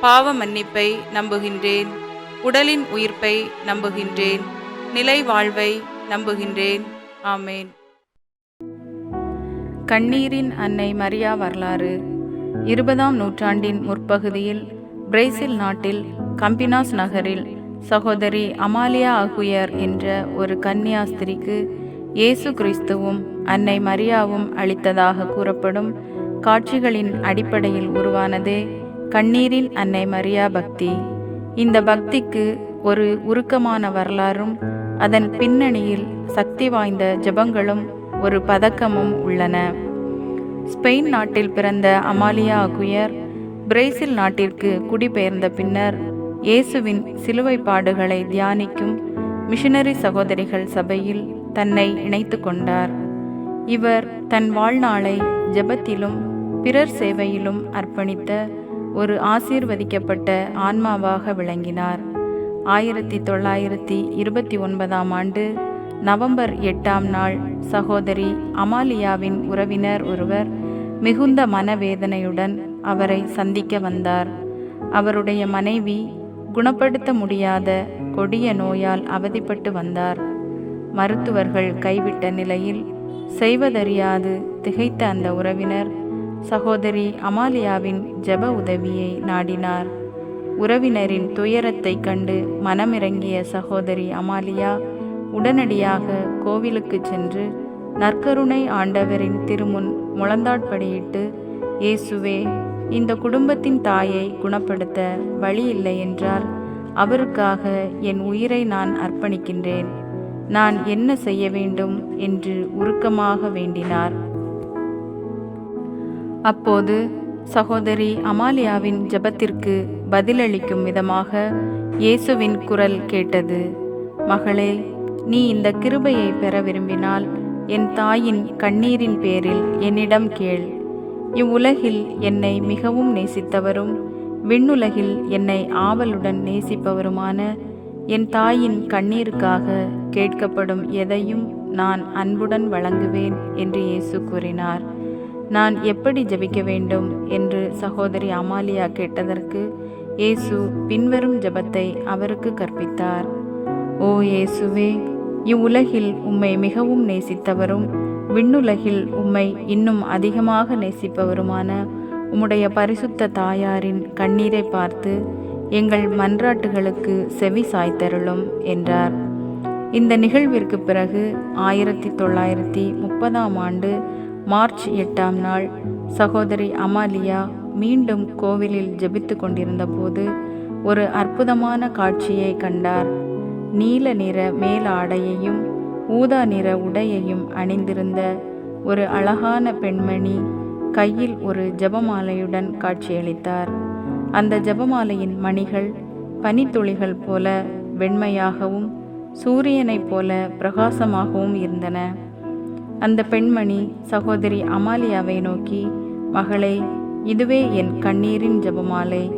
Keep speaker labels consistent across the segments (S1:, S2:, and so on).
S1: பாவ மன்னிப்பை நம்புகின்றேன். உடலின் உயிர்ப்பை நம்புகின்றேன். நிலை வாழ்வை நம்புகின்றேன். ஆமேன். கண்ணீரின் அன்னை மரியா வரலாறு. இருபதாம் நூற்றாண்டின் முற்பகுதியில் பிரேசில் நாட்டில் கம்பினாஸ் நகரில் சகோதரி அமாலியா அகுயர் என்ற ஒரு கன்னியாஸ்திரிக்கு இயேசு கிறிஸ்துவும் அன்னை மரியாவும் அளித்ததாக கூறப்படும் காட்சிகளின் அடிப்படையில் உருவானதே கண்ணீரின் அன்னை மரியா பக்தி. இந்த பக்திக்கு ஒரு உருக்கமான வரலாறும் அதன் பின்னணியில் சக்தி வாய்ந்த ஜெபங்களும் ஒரு பதக்கமும் உள்ளன. ஸ்பெயின் நாட்டில் பிறந்த அமாலியா அகுயர் பிரேசில் நாட்டிற்கு குடிபெயர்ந்த பின்னர் இயேசுவின் சிலுவை பாடுகளை தியானிக்கும் மிஷனரி சகோதரிகள் சபையில் தன்னை இணைத்து கொண்டார். இவர் தன் வாழ்நாளை ஜெபத்திலும் பிறர் சேவையிலும் அர்ப்பணித்த ஒரு ஆசீர்வதிக்கப்பட்ட ஆன்மாவாக விளங்கினார். ஆயிரத்தி தொள்ளாயிரத்தி இருபத்தி ஒன்பதாம் ஆண்டு நவம்பர் எட்டாம் நாள் சகோதரி அமாலியாவின் உறவினர் ஒருவர் மிகுந்த மனவேதனையுடன் அவரை சந்திக்க வந்தார். அவருடைய மனைவி குணப்படுத்த முடியாத கொடிய நோயால் அவதிப்பட்டு வந்தார். மருத்துவர்கள் கைவிட்ட நிலையில் செய்வதறியாது திகைத்த அந்த உறவினர் சகோதரி அமாலியாவின் ஜெப உதவியை நாடினார். உறவினரின் துயரத்தை கண்டு மனமிறங்கிய சகோதரி அமாலியா உடனடியாக கோவிலுக்கு சென்று நற்கருணை ஆண்டவரின் திருமுன் முழந்தாட்படியிட்டு இயேசுவே இந்த குடும்பத்தின் தாயை குணப்படுத்த வழி இல்லை என்றால் அவருக்காக என் உயிரை நான் அர்ப்பணிக்கின்றேன். நான் என்ன செய்ய வேண்டும்? என்று உருக்கமாக வேண்டினார். அப்போது சகோதரி அமாலியாவின் ஜெபத்திற்கு பதிலளிக்கும் விதமாக இயேசுவின் குரல் கேட்டது. மகளே நீ இந்த கிருபையை பெற விரும்பினால் என் தாயின் கண்ணீரின் பேரில் என்னிடம் கேள். இவ்வுலகில் என்னை மிகவும் நேசித்தவரும் விண்ணுலகில் என்னை ஆவலுடன் நேசிப்பவருமான என் தாயின் கண்ணீருக்காக கேட்கப்படும் எதையும் நான் அன்புடன் வழங்குவேன் என்று இயேசு கூறினார். நான் எப்படி ஜெபிக்க வேண்டும்? என்று சகோதரி அமாலியா கேட்டதற்கு இயேசு பின்வரும் ஜெபத்தை அவருக்கு கற்பித்தார். ஓ இயேசுவே இவ்வுலகில் உம்மை மிகவும் நேசித்தவரும் விண்ணுலகில் உம்மை இன்னும் அதிகமாக நேசிப்பவருமான உம்முடைய பரிசுத்த தாயாரின் கண்ணீரை பார்த்து எங்கள் மன்றாட்டுகளுக்கு செவி சாய்த்தருளும் என்றார். இந்த நிகழ்விற்கு பிறகு ஆயிரத்தி தொள்ளாயிரத்தி முப்பதாம் ஆண்டு மார்ச் எட்டாம் நாள். சகோதரி அமாலியா மீண்டும் கோவிலில் ஜெபித்து கொண்டிருந்த போது ஒரு அற்புதமான காட்சியை கண்டார். நீல நிற மேலாடையையும் ஊதா நிற உடையையும் அணிந்திருந்த ஒரு அழகான பெண்மணி கையில் ஒரு ஜெபமாலையுடன் காட்சியளித்தார். அந்த ஜெபமாலையின் மணிகள் பனித்துளிகள் போல வெண்மையாகவும் சூரியனைப் போல பிரகாசமாகவும் இருந்தன. அந்த பெண்மணி சகோதரி அமாலியாவை நோக்கி மகளே இதுவே என் கண்ணீரின் ஜெபமாலை.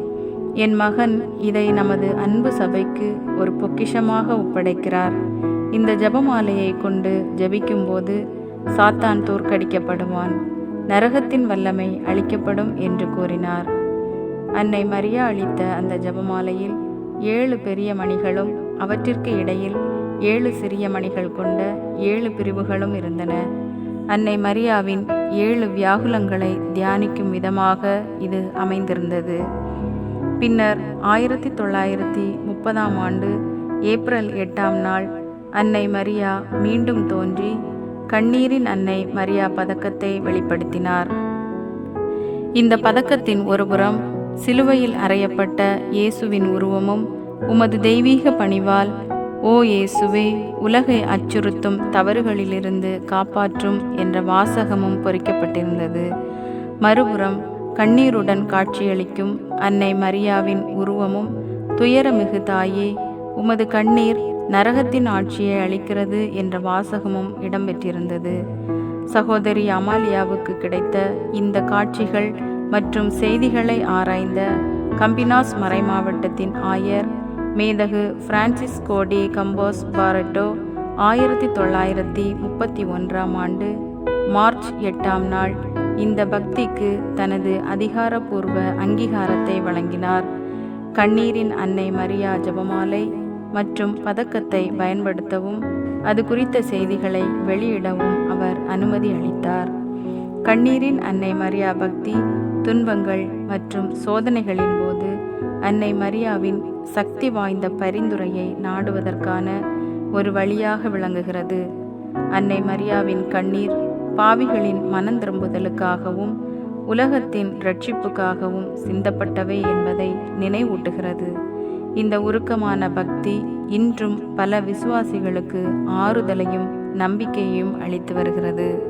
S1: என் மகன் இதை நமது அன்பு சபைக்கு ஒரு பொக்கிஷமாக ஒப்படைக்கிறார். இந்த ஜபமாலையை கொண்டு ஜெபிக்கும்போது சாத்தான் தோற்கடிக்கப்படுவான். நரகத்தின் வல்லமை அளிக்கப்படும் என்று கூறினார். அன்னை மரியா அளித்த அந்த ஜபமாலையில் ஏழு பெரிய மணிகளும் அவற்றிற்கு இடையில் ஏழு சிறிய மணிகள் கொண்ட ஏழு பிரிவுகளும் இருந்தன. அன்னை மரியாவின் ஏழு வியாகுலங்களை தியானிக்கும் விதமாக இது அமைந்திருந்தது. பின்னர் ஆயிரத்தி தொள்ளாயிரத்தி முப்பதாம் ஆண்டு ஏப்ரல் எட்டாம் நாள் அன்னை மரியா மீண்டும் தோன்றி கண்ணீரின் அன்னை மரியா பதக்கத்தை வெளிப்படுத்தினார். இந்த பதக்கத்தின் ஒருபுறம் சிலுவையில் அறையப்பட்ட இயேசுவின் உருவமும் உமது தெய்வீக பணிவால் ஓ இயேசுவே உலகை அச்சுறுத்தும் தவறுகளிலிருந்து காப்பாற்றும் என்ற வாசகமும் பொறிக்கப்பட்டிருந்தது. மறுபுறம் கண்ணீருடன் காட்சியளிக்கும் அன்னை மரியாவின் உருவமும் துயரமிகு தாயே உமது கண்ணீர் நரகத்தின் ஆட்சியை அளிக்கிறது என்ற வாசகமும் இடம்பெற்றிருந்தது. சகோதரி அமாலியாவுக்கு கிடைத்த இந்த காட்சிகள் மற்றும் செய்திகளை ஆராய்ந்த கம்பினாஸ் மறைமாவட்டத்தின் ஆயர் மேதகு பிரான்சிஸ் கோடி கம்போஸ் பாரட்டோ ஆயிரத்தி தொள்ளாயிரத்தி முப்பத்தி ஒன்றாம் ஆண்டு மார்ச் எட்டாம் நாள். இந்த பக்திக்கு தனது அதிகாரப்பூர்வ அங்கீகாரத்தை வழங்கினார். கண்ணீரின் அன்னை மரியா ஜெபமாலை மற்றும் பதக்கத்தை பயன்படுத்தவும் அது குறித்த செய்திகளை வெளியிடவும் அவர் அனுமதி அளித்தார். கண்ணீரின் அன்னை மரியா பக்தி துன்பங்கள் மற்றும் சோதனைகளின் போது அன்னை மரியாவின் சக்தி வாய்ந்த பரிந்துரையை நாடுவதற்கான ஒரு வழியாக விளங்குகிறது. அன்னை மரியாவின் கண்ணீர் பாவிகளின் மனந்திரும்புதலுக்காகவும் உலகத்தின் ரட்சிப்புக்காகவும் சிந்தப்பட்டவை என்பதை நினைவூட்டுகிறது. இந்த உருக்கமான பக்தி இன்றும் பல விசுவாசிகளுக்கு ஆறுதலையும் நம்பிக்கையையும் அளித்து வருகிறது.